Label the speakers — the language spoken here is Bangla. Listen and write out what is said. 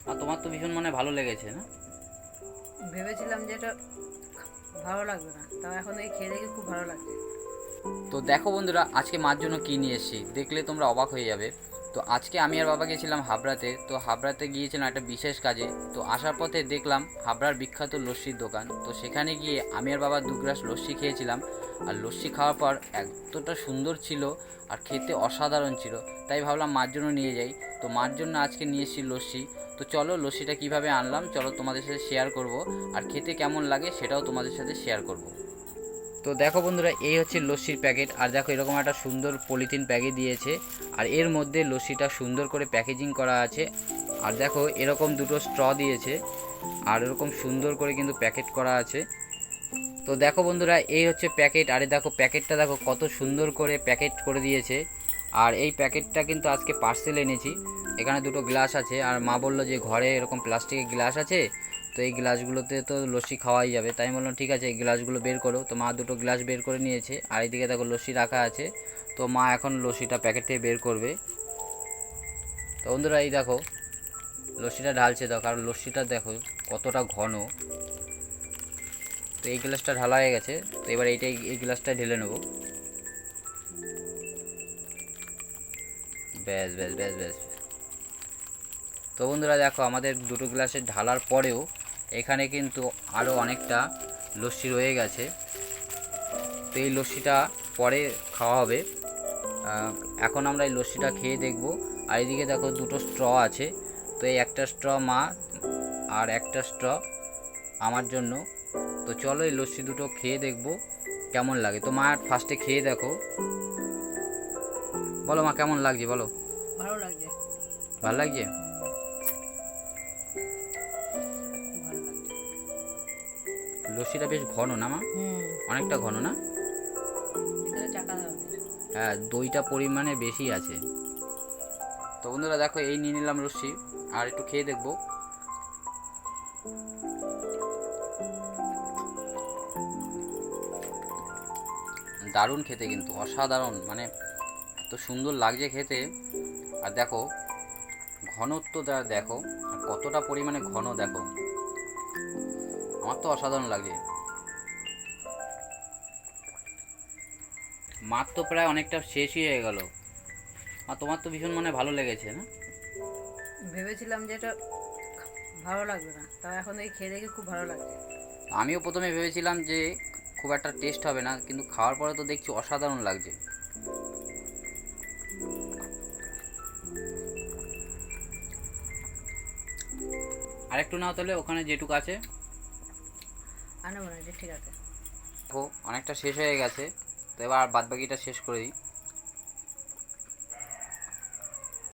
Speaker 1: আর তোমার তো ভীষণ মানে ভালো লেগেছে না?
Speaker 2: ভেবেছিলাম যে এটা ভালো লাগবে না তাও এখন এই খেয়ে দেখে খুব ভালো লাগছে।
Speaker 1: তো দেখো বন্ধুরা আজকে মার জন্য কী নিয়ে এসেছি? দেখলে তোমরা অবাক হয়ে যাবে। তো আজকে আমি আর বাবা গেছিলাম হাবড়াতে তো হাবড়াতে গিয়েছিলাম একটা বিশেষ কাজে। তো আসার পথে দেখলাম হাবড়ার বিখ্যাত লস্যির দোকান। তো সেখানে গিয়ে আমি আর বাবা দু গ্লাস লস্যি খেয়েছিলাম। আর লস্যি খাওয়ার পর এতটা সুন্দর ছিল আর খেতে অসাধারণ ছিল। তাই ভাবলাম মার জন্য নিয়ে যাই। তো মার জন্য আজকে নিয়ে এসেছি লস্যি। তো চলো লস্যিটা কীভাবে আনলাম, চলো তোমাদের সাথে শেয়ার করব। আর খেতে কেমন লাগে সেটাও তোমাদের সাথে শেয়ার করব। তো দেখো বন্ধুরা, এই হচ্ছে লস্যির প্যাকেট আর দেখো এরকম একটা সুন্দর পলিথিন প্যাকেট দিয়েছে। আর এর মধ্যে লস্যিটা সুন্দর করে প্যাকেজিং করা আছে। আর দেখো এরকম দুটো স্ট্র দিয়েছে। আর এরকম সুন্দর করে কিন্তু প্যাকেট করা আছে। তো দেখো বন্ধুরা, এই হচ্ছে প্যাকেট আরে দেখো প্যাকেটটা দেখো কত সুন্দর করে প্যাকেট করে দিয়েছে। আর এই প্যাকেটটা কিন্তু আজকে পার্সেল এনেছি। এখানে দুটো গ্লাস আছে, আর মা বলল যে ঘরে এরকম প্লাস্টিকের গ্লাস আছে, তো এই গ্লাসগুলোতে তো লস্যি খাওয়াই যাবে। তাই বললাম, ঠিক আছে, এই গ্লাসগুলো বের করো। তো মা দুটো গ্লাস বের করে নিয়েছে, আর এইদিকে দেখো লস্যি রাখা আছে। তো মা এখন লস্যিটা প্যাকেট থেকে বের করবে। তো বন্ধুরা, এই দেখো, লস্যিটা ঢালছে দেখো কারণ লস্যিটা দেখো কতটা ঘন। তো এই গ্লাসটা ঢালা হয়ে গেছে, তো এবার এইটাই, এই গ্লাসটা ঢেলে নেব। ব্যাস ব্যাস ব্যাস ব্যাস তো বন্ধুরা দেখো, আমাদের দুটো গ্লাসে ঢালার পরেও এখানে কিন্তু আরও অনেকটা লস্যি রয়ে গেছে। তো এই লস্যিটা পরে খাওয়া হবে। এখন আমরা এই লস্যিটা খেয়ে দেখব। আর এদিকে দেখো, দুটো স্ট্র আছে। তো এই একটা স্ট্র মা আর একটা স্ট্র আমার জন্য। তো চলো এই লস্যি দুটো খেয়ে দেখব কেমন লাগে। তো মা ফার্স্টে খেয়ে দেখো। বলো মা কেমন লাগছে? বলো।
Speaker 2: ভালো লাগছে।
Speaker 1: ভালো লাগছে? লস্যিটা বেশ ঘন না মা? অনেকটা ঘন না? হ্যাঁ দইটা পরিমাণে বেশি আছে। তো বন্ধুরা দেখো এই নিয়ে নিলাম লস্যি। আর একটু খেয়ে দেখব। দারুণ খেতে কিন্তু অসাধারণ। মানে এত সুন্দর লাগছে খেতে। আর দেখো ঘনত্বটা দেখো আর কতটা পরিমাণে ঘন দেখো। আমার তো অসাধারণ লাগছে। মার তো প্রায় অনেকটা শেষই হয়ে গেল। আর তোমার তো ভীষণ মানে ভালো লেগেছে না?
Speaker 2: ভেবেছিলাম যে এটা ভালো লাগবে না তাও এখন এই খেয়ে দেখে খুব ভালো লাগছে।
Speaker 1: আমিও প্রথমে ভেবেছিলাম যে খুব একটা টেস্ট হবে না কিন্তু খাওয়ার পরে তো দেখছি অসাধারণ লাগছে। আরেকটু নাও তাহলে ওখানে যেটুকু আছে।
Speaker 2: আনো না ঠিক আছে।
Speaker 1: দেখো অনেকটা শেষ হয়ে গেছে। তো এবার বাদবাকিটা শেষ করে দিই।